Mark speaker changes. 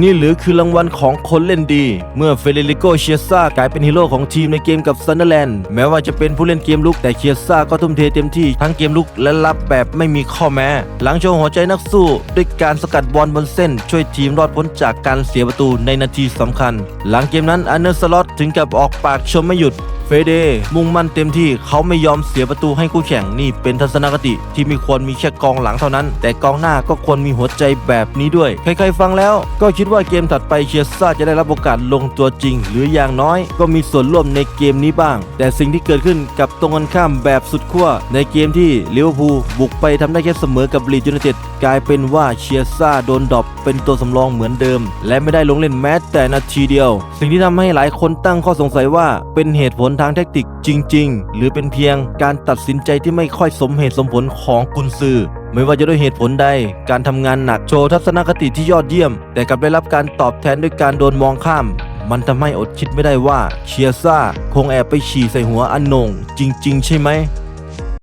Speaker 1: นี่หรือคือรางวัลของคนเล่นดี เมื่อเฟเดริโกเชียซ่ากลายเป็นฮีโร่ของทีมในเกมกับซันเดอร์แลนด์แม้ว่าจะเป็นผู้เล่นเกมลุกแต่เชียซ่าก็ทุ่มเทเต็มที่ทั้งเกมลุกและรับแบบไม่มีข้อแม้ หลังโชว์หัวใจนักสู้ ด้วยการสกัดบอลบนเส้น ช่วยทีมรอดพ้นจากการเสียประตูในนาทีสำคัญ หลังเกมนั้นอันเนอร์สล็อตถึงกับออกปากชมไม่หยุด ฟเดมุ่งมั่นเต็มที่เขาไม่ยอมเสียประตูให้คู่แข่งนี่เป็นทัศนคติที่ไม่ควรมีแค่กองหลังเท่านั้น แต่กองหน้าก็ควรมีหัวใจแบบนี้ด้วย ใครๆฟังแล้ว ก็คิดว่าเกมถัดไปเชียร์ซ่าจะได้รับโอกาสลงตัวจริง หรืออย่างน้อย ก็มีส่วนร่วมในเกมนี้บ้าง แต่สิ่งที่เกิดขึ้นกับตรงกันข้ามแบบสุดขั้วในเกมที่ลิเวอร์พูลบุกไปทำได้แค่เสมอกับลีดยูไนเต็ดกลายเป็นว่าเชียร์ซ่าโดนดรอปเป็นตัวสำรองเหมือนเดิม และไม่ได้ลงเล่นแม้แต่นาทีเดียว สิ่งที่ทำให้หลายคนตั้งข้อสงสัยว่าเป็นเหตุผลทางแทคติกจริง ๆ หรือเป็นเพียงการตัดสินใจที่ไม่ค่อยสมเหตุสมผลของกุนซือ ไม่ว่าจะด้วยเหตุผลใด การทำงานหนักโชว์ทัศนคติที่ยอดเยี่ยม แต่กลับได้รับการตอบแทนด้วยการโดนมองข้าม มันทำให้อดคิดไม่ได้ว่าเชียซ่าคงแอบไปฉี่ใส่หัวอันนงจริง ๆ ใช่ไหม